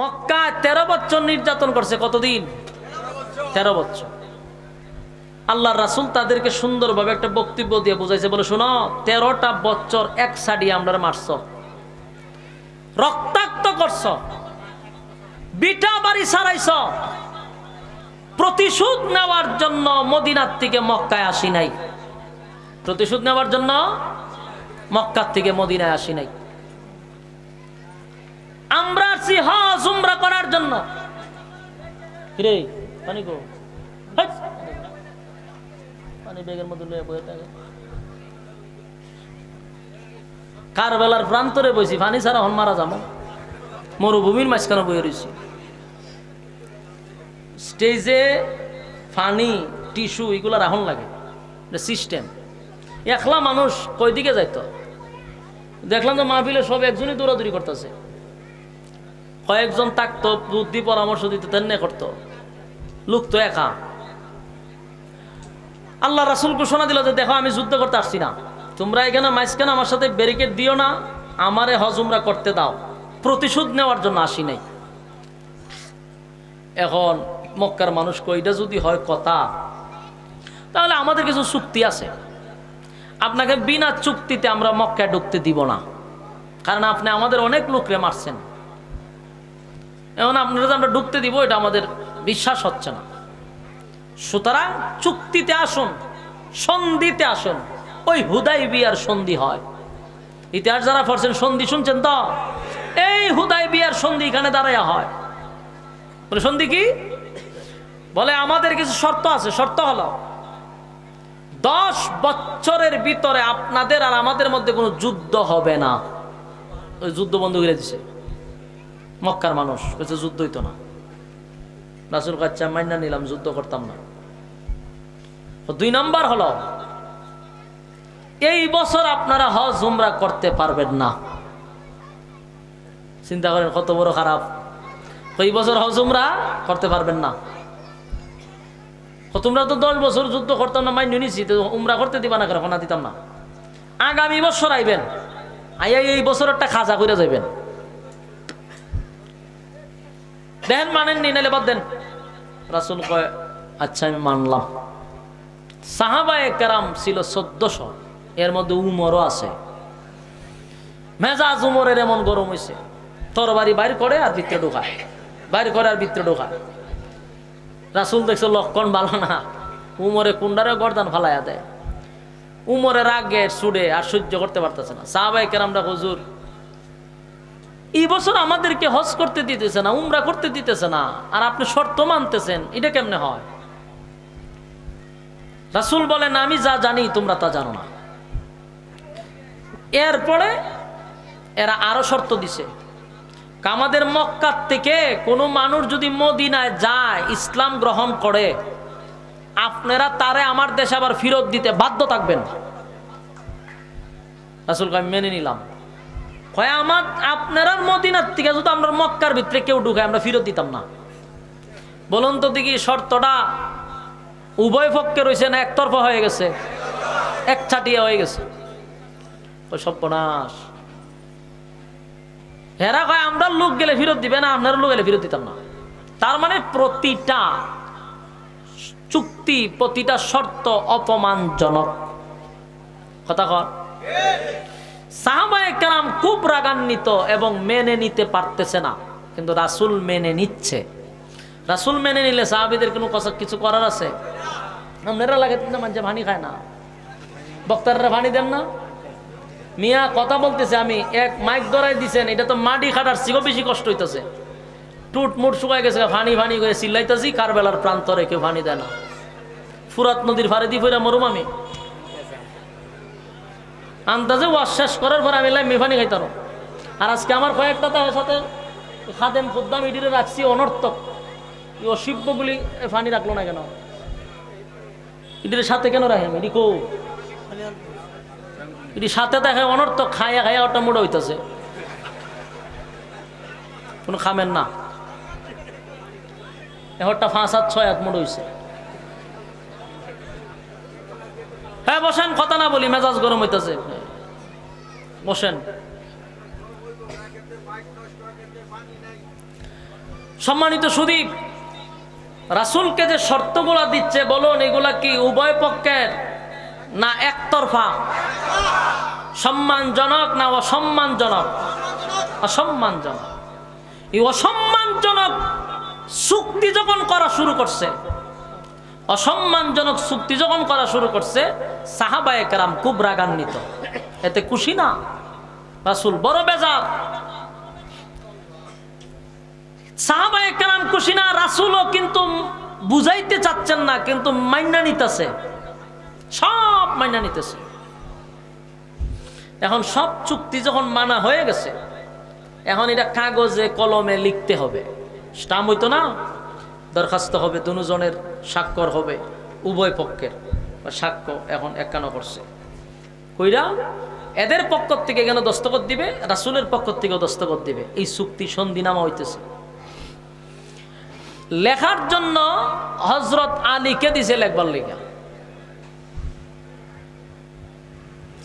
মক্কা তেরো বছর নির্যাতন করছে কতদিন? তেরো বছর। আল্লাহ রাসুল তাদেরকে সুন্দরভাবে একটা বক্তব্য দিয়ে বুঝাইছে, বলে, শোনো, তেরোটা বছর এক সাডি আমরা মারছ, রক্তাক্ত করছ, বিটা বাড়ি সারাইছ প্রতিশোধ নেওয়ার জন্য মদিনার থেকে মক্কায় আসি নাই। প্রতিশোধ নেওয়ার জন্য মক্কার থেকে মদিনায় আসি নাই। আমরা আসছি হজ, উমরা করার জন্য। পানি গো। পানি ব্যাগের বয়ে থাকে। কারবেলার প্রান্তরে বইছি, পানি ছাড়া হন মারা যাব মরুভূমির মাঝখানে বয়ে রয়েছি স্টেজে ফানি টিস্যু এগুলো রাহন লাগে। সিস্টেম। একলা মানুষ কই দিকে যাইতো? দেখলাম যে মাহফিলে সব একজনই দৌড়াদৌড়ি করতেছে। কয়েকজন থাকতো, বুদ্ধি পরামর্শ দিতে তেমনি করতো। লোক তো একা। আল্লাহ রাসুল ঘোষণা দিল যে, দেখো, আমি যুদ্ধ করতে আসছি না। তোমরা এখানে মাঝখানে আমার সাথে ব্যারিকেড দিও না, আমারে হজ উমরা করতে দাও। প্রতিশোধ নেওয়ার জন্য আসি নাই। এখন মক্কার মানুষ কইটা যদি হয় কথা, তাহলে আমাদের কিছু চুক্তি আছে। আপনাকে বিনা চুক্তিতে আমরা মক্কায় ঢুকতে দিব না। কারণ আপনি আমাদের অনেক লোকরে মারছেন। এখন আপনারা আমরা ঢুকতে দিব, এটা আমাদের বিশ্বাস হচ্ছে না। সুতরাং চুক্তিতে আসুন, সন্ধিতে আসুন। ওই হুদাই বিয়ার সন্ধি হয়। ইতিহাস যারা পড়ছেন, সন্ধি শুনছেন তো? এই হুদাই বিয়ার সন্ধি এখানে দাঁড়াইয়া হয়। বলে, সন্ধি কি? বলে, আমাদের কিছু শর্ত আছে। শর্ত হলো, দশ বছরের ভিতরে আপনাদের আর আমাদের মধ্যে কোনো যুদ্ধ হবে না। ওই যুদ্ধ বন্ধ করে দিছে। মক্কার মানুষ বলছে যুদ্ধ হইতো না। রাসুল কাচ্চা মাইনা নিলাম, যুদ্ধ করতাম না। দুই নাম্বার হলো, এই বছর আপনারা হজ, উমরা করতে পারবেন না। চিন্তা করেন, কত বড় খারাপ। এই বছর হজ, উমরা করতে পারবেন না। তোমরা তো দশ বছর যুদ্ধ করতাম না, মাইন নিছি, তো উমরা করতে দিবা না কেন? দিতাম না। আগামী বছর আইবেন, আইয়া এই বছর একটা খাজা করে যাইবেন। দেখেন মানেননি নাহলে বাদ দেন। রাসুল কয় আচ্ছা আমি মানলাম। সাহাবায়ে কেরাম ছিল চোদ্দশো। এর মধ্যে উমরও আছে। মেজাজ উমরের এমন গরম হয়েছে তরবারি বাইর করে আর ভিতরে ঢোকায়। বাইর করে আর ভিতরে ঢোকায়। রাসুল দেখছে লক্ষণ ভালো না। উমরে কুন্ডারে গরদান ফালাইয়া দেয়। উমরের আগে সুডে আর সহ্য করতে পারতেছে না। সাহাবাই কেরামরা, হুজুর এই বছর আমাদেরকে হজ করতে দিতেছে না, উমরা করতে দিতেছে না। আর আপনি শর্ত মানতেছেন, এটা কেমনে হয়? রাসুল বলেন, আমি যা জানি, তোমরা তা জানো না। এরপরে এরা আরও শর্ত দিছে। আমাদের মক্কার থেকে কোনো মানুষ যদি মদিনায় যায়, ইসলাম গ্রহণ করে, আপনারা তারে আমার দেশে আবার ফেরত দিতে বাধ্য থাকবেন। রাসুলকে আমি মেনে নিলাম। হয় আমার আপনারা মদিনার থেকে যদি আমরা মক্কার ভিতরে কেউ ঢুকায় আমরা ফেরত দিতাম না। বলুন তো দেখি, শর্তটা উভয় পক্ষে রয়েছে না একতরফা হয়ে গেছে? এক ছাটিয়া হয়ে গেছে। সর্বনাশ। হেরা কয়, আমরা লোক গেলে ফেরত দিবে না, আপনারা লোক গেলে ফেরত দিতাম না। তার মানে প্রতিটা চুক্তি, প্রতিটা শর্ত অপমানজনক। কথা কর সাহাবায়ে কেরাম খুব রাগান্বিত এবং মেনে নিতে পারতেছে না। কিন্তু রাসুল মেনে নিচ্ছে। রাসুল মেনে নিলে সাহাবিদের কোনো কথা কিছু করার আছে? আপনারা লাগে না মাঝে ভানি খায় না। বক্তাররা ভানি দেন না। মিয়া কথা বলতেছে আমি, এক মাইক ধরাই দিছেন, এটা তো মাটি খাটার সিগো বেশি কষ্ট হইতেছে। টুট মুট শুকাই গেছে ফানি ফানি করে চিল্লাইতেছি, কারবেলার প্রান্তরে কেউ ফানি দেয় না। ফুরাত নদীর ফারে দি ফিরা মরুম আমি। আন্দাজে ওয়াশ শেষ করার পর আমি লাই মেফানি খাইতাম আর আজকে আমার কয়েকটা তার সাথে খাদেম খুদ্দাম ইডিরে রাখছি অনর্থক। এই অসিব্যগুলি ফানি রাখল না কেন? ইডির সাথে কেন রাখেন ইডি কো? ইডি সাথে দেখে অনর্থক খাইয়া খাইয়া ওটা মোড়ে হইতেছে। কোনো খামেন না। এহরটা পাঁচ হাত ছয় হাত মোড়ে হইছে। হ্যাঁ বসেন, কথা না বলি, মেজাজ গরম হইতেছে। বসেন। সম্মানিত সুদীপ, রাসুলকে যে শর্তগুলা দিচ্ছে, বলুন, এগুলা কি উভয় পক্ষের না একতরফা? সম্মানজনক না অসম্মানজনক? অসম্মানজনক। এই অসম্মানজনক চুক্তি যখন করা শুরু করছে অসম্মানজনক চুক্তি যখন করা শুরু করছে, সাহাবায়ে কেরাম খুব রাগান্বিত। এতে খুশি না? রাসুল বড় বেজার। সাহাবায়ে কেরাম খুশি না, রাসুলও কিন্তু বুঝাইতে চাচ্ছেন না, কিন্তু মাইনা নিতেছে। সব মাইনা নিতেছে। এখন সব চুক্তি যখন মানা হয়ে গেছে, এখন এটা কাগজে, কলমে লিখতে হবে। স্টাম্প হইতো না। দরখাস্ত হবে, দুজনের স্বাক্ষর হবে, উভয় পক্ষের। সাক্ষ্য এখন একান্ন করছে কইরা এদের পক্ষ থেকে কেন দস্তখত দিবে? রাসুলের পক্ষ থেকেও দস্তখত দিবে। এই চুক্তি সন্ধিনামা হইতেছে। লেখার জন্য হজরত আলীকে দিছে লেখবার লেখা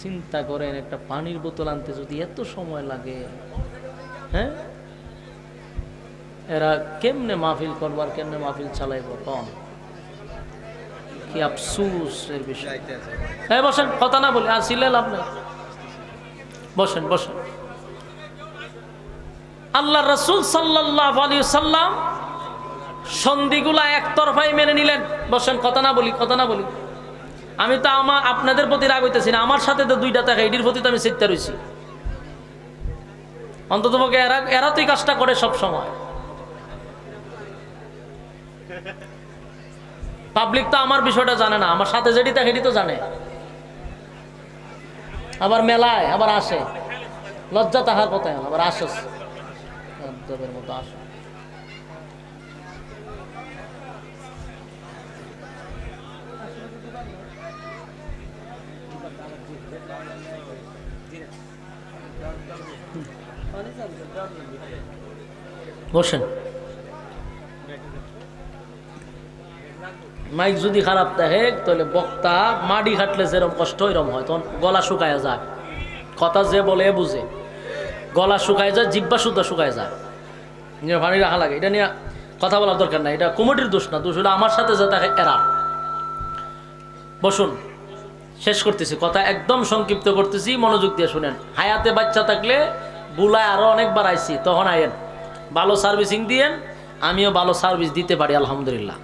চিন্তা করেন, একটা পানির বোতল আনতে যদি এত সময় লাগে হ্যাঁ? এরা কেমনে মাহফিল করবার কেমনে মাহফিল চালাইব কম কি আফসুস এর বিষয়। হ্যাঁ বসেন, কথা না বলি। আর সিলে লাভ নাই বসেন বসেন। আল্লাহ রসুল সাল্লাহ সাল্লাম সন্ধিগুলা একতরফাই মেনে নিলেন। বসেন, কথা না বলি, কথা না বলি। আমি তো আমার আপনাদের প্রতি রাগ হইতেছি না। আমার সাথে তো দুইটা থাকে এটির প্রতি তো আমি চিত্তা রয়েছি অন্ততপক্ষে এরা এরা কাজটা করে সব সময় পাবলিক তো আমার বিষয়টা জানে না, আমার সাথে যেটি এটি তো জানে। আবার মেলায়, আবার আসে। লজ্জা তাহার কথায় আবার আসস মতো আসে। বসেন। মাইক যদি খারাপ থাকে তাহলে বক্তা মাটি খাটলে যেরকম কষ্ট এরকম হয়। তখন গলা শুকায় যায়। কথা যে বলে বুঝে। গলা শুকায় যায় জিব্বা সুদ্ধা শুকায় যায়। পানি রাখা লাগে। এটা নিয়ে কথা বলার দরকার নাই। এটা কমিটির দোষ না। দোষ হলো আমার সাথে যে থাকে এরা। বসুন। শেষ করতেছি। কথা একদম সংক্ষিপ্ত করতেছি। মনোযোগ দিয়ে শুনেন। হায়াতে বাচ্চা থাকলে বুলায় আরও অনেকবার আইছি তখন আইয়েন ভালো সার্ভিসিং দিয়েন। আমিও ভালো সার্ভিস দিতে পারি, আলহামদুলিল্লাহ।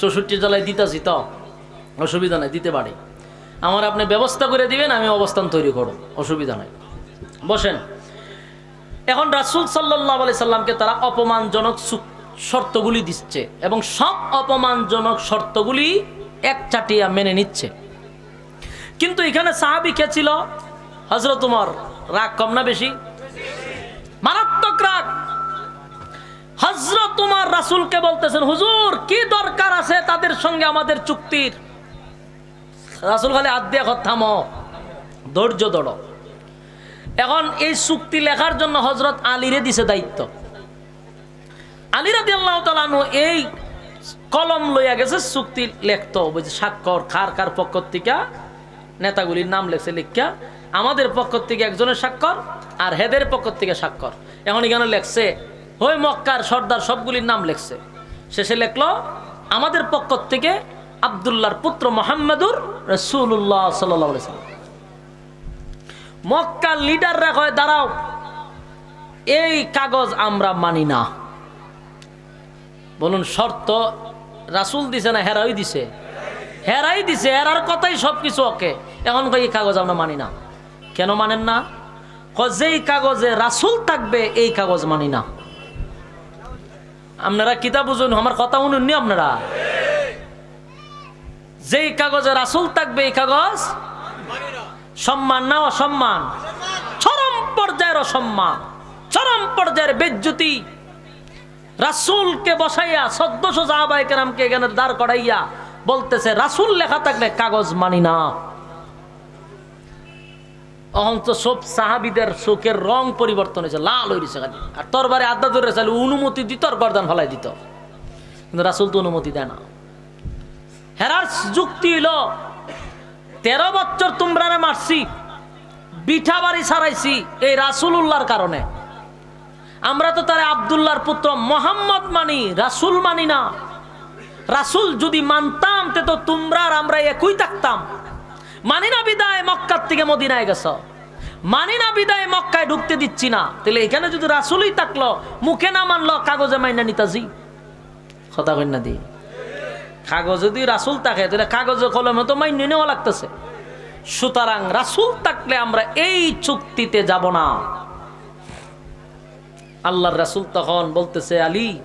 চৌষট্টি জেলায় দিতেছি, তো অসুবিধা নাই, দিতে পারি। আমার আপনি ব্যবস্থা করে দিবেন, আমি অবস্থান তৈরি করব, অসুবিধা নাই। বসেন। এখন রাসুল সাল্লাহ আলি সাল্লামকে তারা অপমানজনক শর্তগুলি দিচ্ছে এবং সব অপমানজনক শর্তগুলি এক চাটিয়া মেনে নিচ্ছে। কিন্তু এখানে সাহাবি কে ছিল? হজরত উমর। রাগ কম না বেশি? মারাত্মক রাগ। হজরত উমর রাসুলকে বলতেছেন, হুজুর, কি দরকার আছে তাদের সঙ্গে আমাদের চুক্তির? রাসুল খালি হাত দিয়ে থামো, ধৈর্য ধরো। এখন এই চুক্তি লেখার জন্য হজরত আলীরে দিছে দায়িত্ব। আলী রাদি আল্লাহ তালানু এই কলম লইয়া গেছে, চুক্তি লেখতো বুঝছে স্বাক্ষর কার কার পক্ষ থেকে নেতাগুলির নাম লেখছে লিখা, আমাদের পক্ষ থেকে একজনের স্বাক্ষর আর হেদের পক্ষ থেকে স্বাক্ষর। এখন এখানে লেখছে হই মক্কার সর্দার সবগুলির নাম লেখছে। শেষে লেখলো, আমাদের পক্ষ থেকে আবদুল্লাহর পুত্র মোহাম্মদুর রসুল্লাহ সাল্লাহ সাল্লাম। মক্কার লিডাররা কয়, দাঁড়াও, এই কাগজ আমরা মানি না। বলুন, শর্ত রাসুল দিছে না হেরাই দিছে? হেরাই দিছে, হেরার কথাই সব কিছু ওকে। এখন এই কাগজ আমরা মানি না। কেন মানেন না? যেই কাগজে রাসুল থাকবে, এই কাগজ মানি না। আপনারা কিতাব বুঝুন, আমার কথা শুনুন নি আপনারা? যেই কাগজে রাসুল থাকবে, এই কাগজ? সম্মান না অসম্মান? চরম পর্যায়ের অসম্মান, চরম পর্যায়ের বেজ্জুতি। রাসুলকে বসাইয়া সদ্যশ সাহাবাই কেরামকে এখানে দাঁড় করাইয়া বলতেছে, রাসুল লেখা থাকলে কাগজ মানি না। অহন তো সব সাহাবিদের চোখের রং পরিবর্তন হয়েছে, লাল হয়েছে খালি। আর তরবারে আড্ডা ধরে চাইলে অনুমতি দিত আর গরদান ফলাই দিত। কিন্তু রাসুল তো অনুমতি দেয় না। হেরার যুক্তি হইল, তেরো বছর তোমরা মারছি, বিঠা বাড়ি ছাড়াইছি এই রাসুল উল্লাহর কারণে। আমরা তো তারা আবদুল্লাহর পুত্র মোহাম্মদ মানি, রাসুল মানি না। রাসুল যদি মানতাম, তে তো তোমরা আর আমরা একই থাকতাম। মানি না বিদায় মক্কার থেকে মদিনায় গেছ। মানি না বিদায় মক্কায় ঢুকতে দিচ্ছি না। তাহলে এখানে যদি রাসুলই থাকল, মুখে না মানলো, কাগজে মাইনা নিতাজি কথা কন্যা দি। কাগজ যদি রাসুল থাকে, তাহলে কাগজে কলমে তো মাইনে নেওয়া লাগতেছে। সুতরাং রাসুল থাকলে আমরা এই চুক্তিতে যাব না। আল্লাহর রাসুল তখন বলতেছে, আলী,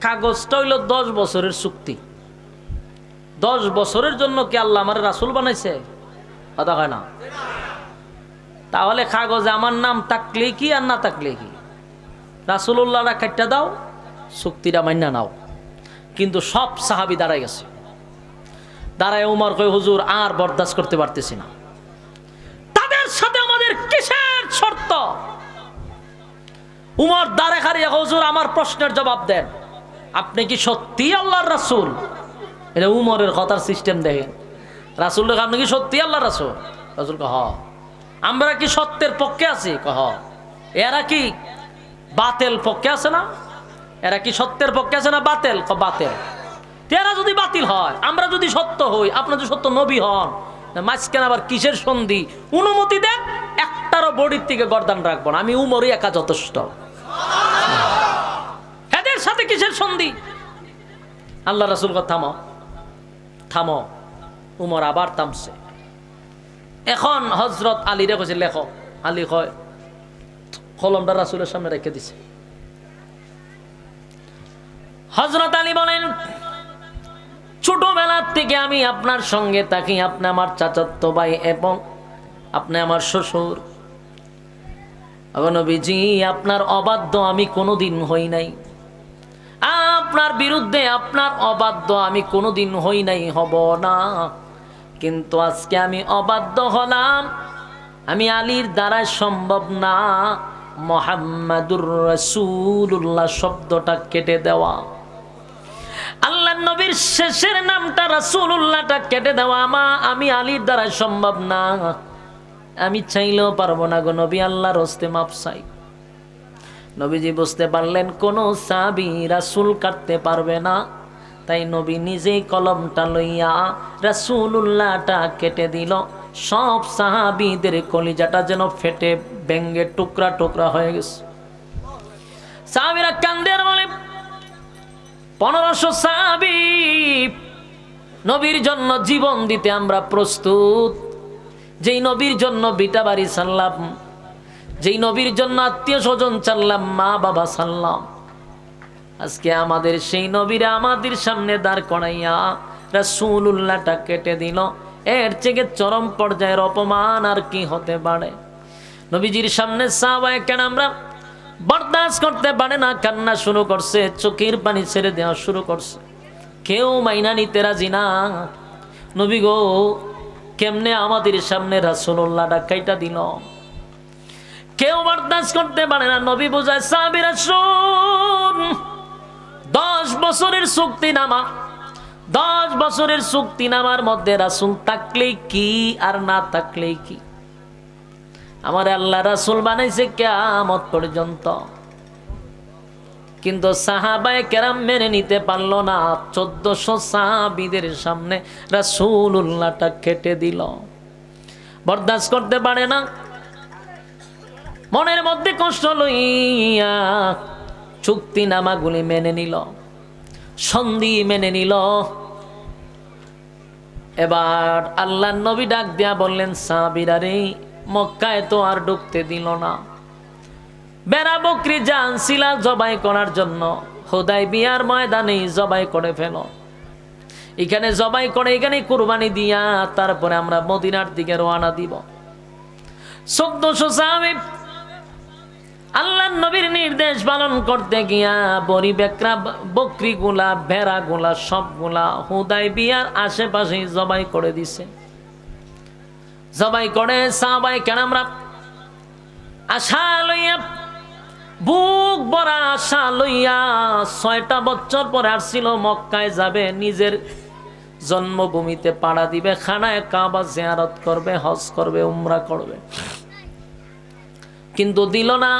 কাগজটা হইল দশ বছরের চুক্তি। দশ বছরের জন্য কি আল্লাহ আমার রাসুল বানাইছে? কথা হয় না। তাহলে কাগজে আমার নাম থাকলে কি আর না থাকলে কি? রাসুল্লাহরা কাটটা দাও, চুক্তিটা মান্য নাও। কিন্তু সব সাহাবি দাঁড়াই গেছে। দাঁড়ায় উমর কই হুজুর, আর বরদাস্ত করতে পারতেছি না। তাদের সাথে আমাদের কিসের শর্ত? উমর দাঁড়ে খারিয়া হুজুর, আমার প্রশ্নের জবাব দেন। আপনি কি সত্যি আল্লাহর রাসূল? এটা উমরের কথার সিস্টেম দেখেন। রাসুল আপনি কি সত্যি আল্লাহ রাসুল? রাসুল কহ আমরা কি সত্যের পক্ষে আছি? কহ এরা কি বাতেল পক্ষে আছে না? এরা কি সত্যের পক্ষে আছে না বাতেল? ক বাতেল। তেরা যদি বাতিল হয়, আমরা যদি সত্য হই আপনার যদি সত্য নবী হন মাঝখানে আবার কিসের সন্ধি? অনুমতি দেন, একটারও বডির থেকে গরদান রাখব না। আমি উমরই একা যথেষ্ট। এদের সাথে কিসের সন্ধি? আল্লাহ রাসুল কথা থামো। থামো। উমর আবার থামছে এখন হজরত আলীরে কইছে লেখ। আলী কয় কলমটা রাসুলের সামনে রেখে দিছে। হজরত আলী বলেন ছোটবেলার থেকে আমি আপনার সঙ্গে থাকি। আপনি আমার চাচাতো ভাই এবং আপনি আমার শ্বশুর। নবীজি, আপনার অবাধ্য আমি কোনোদিন হই নাই। আপনার বিরুদ্ধে আপনার অবাধ্য আমি কোনোদিন হই নাই, হব না। কিন্তু আজকে আমি অবাধ্য হলাম। আমি আলীর দ্বারা সম্ভব না। মোহাম্মদুর রসুল্লাহ শব্দটা কেটে দেওয়া। আল্লাহ নবীর শেষের নামটা রাসূলুল্লাহটা কেটে দেওয়া। মা আমি আলীর দ্বারা সম্ভব না। আমি চাইলেও পারব না গো নবী, আল্লাহর হস্তে মাপ চাই। নবীজি বুঝতে পারলেন, কোনো সাবি রাসুল কাটতে পারবে না। তাই নবী নিজেই কলমটা লইয়া রাসুল্লাহটা কেটে দিল। সব সাহাবিদের কলিজাটা যেন ফেটে ব্যঙ্গে টুকরা টুকরা হয়ে গেছে। সাহাবিরা কান্দের বলে, পনেরোশো সাহাবি নবীর জন্য জীবন দিতে আমরা প্রস্তুত। যেই নবীর জন্য বিটা বাড়ি সাল্লাম যেই নবীর জন্য আত্মীয় স্বজন চাললাম, মা বাবা সাল্লাম আজকে আমাদের সেই নবীরা আমাদের সামনে দাঁড় করাইয়া রাসূলুল্লাহটা কেটে দিল। এর থেকে চরম পর্যায়ের অপমান আর কি হতে পারে? নবীজির সামনে সাহাবায়ে কেন আমরা বরদাস্ত করতে পারে না, কান্না শুরু করছে, চোখের পানি ছেড়ে দেওয়া শুরু করছে। কেউ মাইনা নিতে রাজি না। নবী গো, কেমনে আমাদের সামনে রাসূলুল্লাহ ডাকাইটা দিল? কেউ বরদাস্ত করতে পারে না, নবী বোঝায় সাহাবীরা শুন দশ বছরের চুক্তি নামা দশ বছরের চুক্তি নামার মধ্যে রাসুল থাকলেই কি আর না থাকলেই কি? আমার আল্লাহ রাসুল বানাইছে কেমত পর্যন্ত। কিন্তু সাহাবায় কেরাম মেনে নিতে পারল না, চোদ্দশো সাহাবিদের সামনে রাসুল উল্লাহটা কেটে দিল। বরদাস্ত করতে পারে না মনের মধ্যে কষ্ট লইয়া চুক্তিনামাগুলি মেনে নিল, সন্ধি মেনে নিল। এবার আল্লাহ নবী ডাক দিয়া বললেন সাবিরা রে, মক্কায় তো আর ঢুকতে দিল না। বেড়া বকরি জানছিলা জবাই করার জন্য হোদাই বিয়ার ময়দানে জবাই করে ফেল। এখানে জবাই করে, এখানে কুরবানি দিয়া তারপরে আমরা মদিনার দিকে রওনা দিব। চোদ্দশো সাহাবি আল্লাহ নবীর নির্দেশ পালন করতে গিয়া বড়ি বেকরা, বকরিগুলা, ভেড়াগুলা, সবগুলা হুদাই বিয়ার আশেপাশে জবাই করে দিছে। জবাই করে সাবাই কেন আমরা আশা লইয়া, বুক বড়া আশা লইয়া ছয়টা বছর পরে আসছিল, মক্কায় যাবে, নিজের জন্মভূমিতে পাড়া দিবে, খানায় কাবা জিয়ারত করবে, হজ করবে, উমরা করবে। কিন্তু দিল না।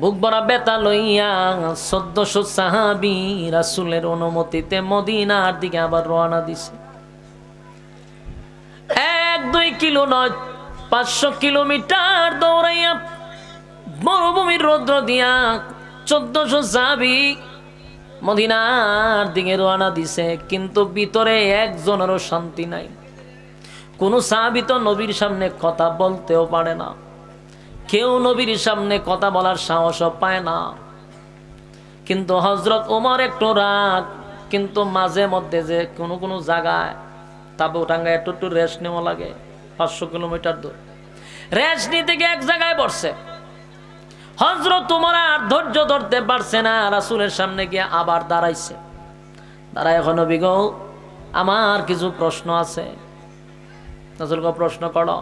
বুক ভরা বেতা লইয়া চোদ্দশো সাহাবি রাসুলের অনুমতিতে মদিনার দিকে আবার রওনা দিছে। এক, দুই কিলো নয়, পাঁচশো কিলোমিটার দৌড়াইয়া মরুভূমির রৌদ্র দিয়া চোদ্দশো সাহাবি মদিনার দিকে রওনা দিছে, কিন্তু ভিতরে একজনেরও শান্তি নাই। কোনো সাহাবি তো নবীর সামনে কথা বলতেও পারে না। কেউ নবীর সামনে কথা বলার সাহসও পায় না। কিন্তু হজরত ওমর একটু রাগ, কিন্তু মাঝে মধ্যে যে কোনো কোনো জায়গায় তাবু টাঙ্গায় একটু একটু রেস্ট নেওয়া লাগে, পাঁচশো কিলোমিটার দূর। রেস্ট নিতে গিয়ে এক জায়গায় বসছে। হজরত তোমার আর ধৈর্য ধরতে পারছে না, রাসুলের সামনে গিয়ে আবার দাঁড়াইছে। দাঁড়ায় এখনও বিগ আমার কিছু প্রশ্ন আছে। রাসুলকে প্রশ্ন করো।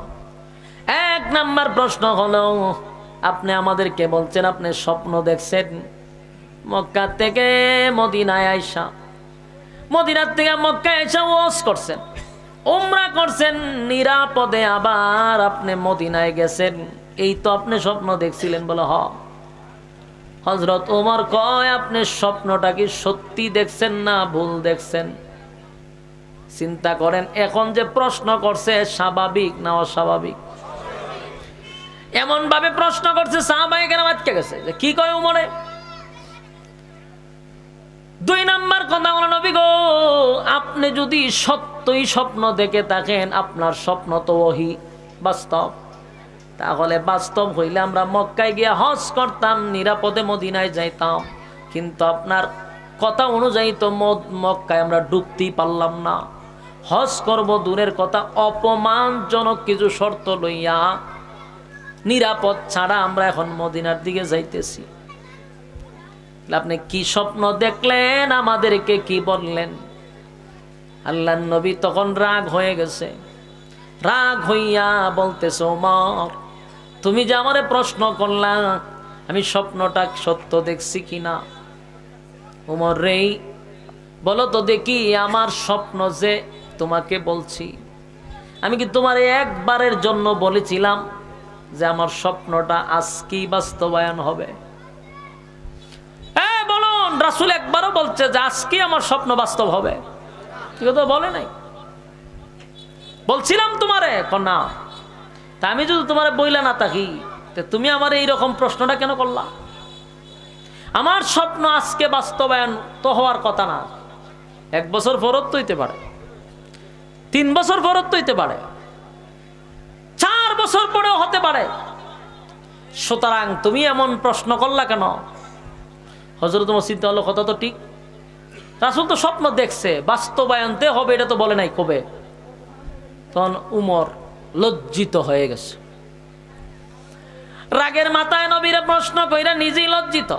এক নাম্বার প্রশ্ন হলো, আপনি আমাদেরকে বলছেন, আপনি স্বপ্ন দেখছেন মক্কা থেকে মদিনায় আইসা। মদিনার থেকে মক্কা এসে ওয়াজ করছেন, উমরা করছেন, নিরাপদে আবার আপনি মদিনায় গেছেন। এই তো আপনি স্বপ্ন দেখছিলেন বলে হ। হজরত ওমর কয়, আপনি স্বপ্নটা কি সত্যি দেখছেন না ভুল দেখছেন? চিন্তা করেন, এখন যে প্রশ্ন করছে, স্বাভাবিক না অস্বাভাবিক? এমন ভাবে প্রশ্ন করছে সাহাবাই কেন আটকে গেছে। যে কি কয় উমরে? দুই নাম্বার কথা হলো, নবী গো, আপনি যদি সত্যই স্বপ্ন দেখে থাকেন, আপনার স্বপ্ন তো ওহি, বাস্তব। তাহলে বাস্তব হইলে আমরা মক্কায় গিয়ে হজ করতাম, নিরাপদে মদিনায় যাইতাম। কিন্তু আপনার কথা অনুযায়ী তো মক্কায় আমরা ডুবতেই পারলাম না। হজ করব দূরের কথা, অপমানজনক কিছু শর্ত লইয়া নিরাপদ ছাড়া আমরা এখন মদিনার দিকে যাইতেছি। আপনি কি স্বপ্ন দেখলেন? আমাদেরকে কি বললেন? আল্লাহ নবী তখন রাগ হয়ে গেছে। রাগ হইয়া বলতেছে, ওমর, তুমি যে আমারে প্রশ্ন করলা, আমি স্বপ্নটা সত্য দেখছি কিনা উমর রেই বলো তো দেখি আমার স্বপ্ন যে তোমাকে বলছি। আমি কি তোমার একবারের জন্য বলেছিলাম? যে আমার স্বপ্নটা আজকেই বাস্তবায়ন হবে। বলুন, রাসুল একবারও বলছে যে আজকে আমার স্বপ্ন বাস্তব হবে। বলে নাই? বলছিলাম তোমারে না তা আমি যদি তোমারে বইলা না থাকি তুমি আমার এই রকম প্রশ্নটা কেন করলা? আমার স্বপ্ন আজকে বাস্তবায়ন তো হওয়ার কথা না। এক বছর ফরত তো হইতে পারে। তিন বছর ফরত তো হইতে পারে। বছর পরেও হতে পারে। সুতরাং তুমি এমন প্রশ্ন করলা কেন? হজরত মসজিদ হলো কথা তো ঠিক। রাসুল তো স্বপ্ন দেখছে, বাস্তবায়নতে হবে এটা তো বলে নাই কবে তখন উমর লজ্জিত হয়ে গেছে। রাগের মাথায় নবীরা প্রশ্ন কইরা নিজেই লজ্জিত।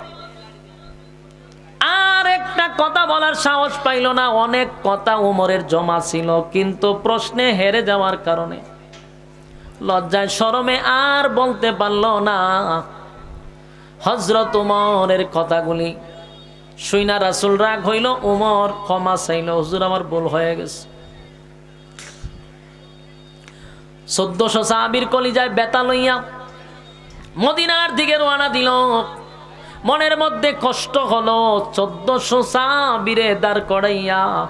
আর একটা কথা বলার সাহস পাইল না, অনেক কথা উমরের জমা ছিল, কিন্তু প্রশ্নে হেরে যাওয়ার কারণে। লজ্জায় শরমে আর বলতে পারল না। হজরত উমরের কথাগুলি শুইনা রাসুল রাগ হইল, উমর ক্ষমা চাইল, হুজুর, আমার ভুল হয়ে গেছে। চোদ্দশো সাহাবির কলিজায় বেতা লইয়া মদিনার দিকে রওনা দিল। মনের মধ্যে কষ্ট হলো, চোদ্দশো সাহাবিরে দাঁড় করাইয়া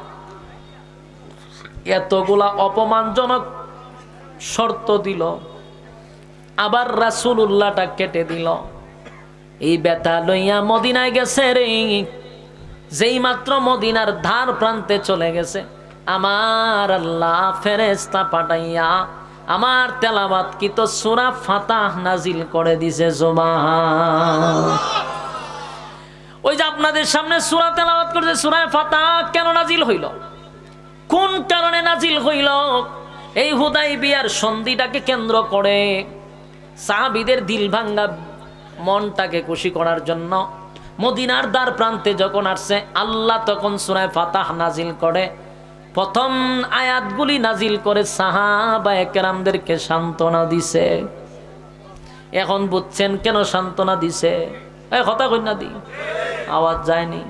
এতগুলা অপমানজনক শর্ত দিল। আবার রাসুল উল্লাহটা কেটে দিল। এই বেতা লইয়া মদিনায় গেছে রে। যেই মাত্র মদিনার ধার প্রান্তে চলে গেছে। আমার আল্লাহ ফেরেস্তা পাঠাইয়া আমার তেলাবাত কি তো সুরা ফাতাহ নাজিল করে দিছে জমা ওই যে আপনাদের সামনে সুরা তেলাবাত করছে সুরায় ফাতাহ কেন নাজিল হইল? কোন কারণে নাজিল হইল? এই হুদাই বিয়ার সন্ধিটাকে কেন্দ্র করে সাহাবিদের দিল ভাঙ্গা মনটাকে খুশি করার জন্য মদিনার দ্বার প্রান্তে যখন আসছে আল্লাহ তখন সুরায় ফাতাহ নাজিল করে। প্রথম আয়াতগুলি নাজিল করে সাহাবা একরামদেরকে সান্ত্বনা দিছে। এখন বুঝছেন কেন সান্ত্বনা দিছে? কথা কন্যা দি। আওয়াজ যায়নি।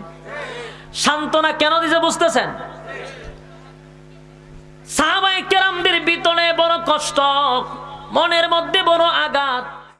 সান্ত্বনা কেন দিছে বুঝতেছেন? সাহাবাই কেরামদের ভিতরে বড় কষ্ট মনের মধ্যে বড় আঘাত।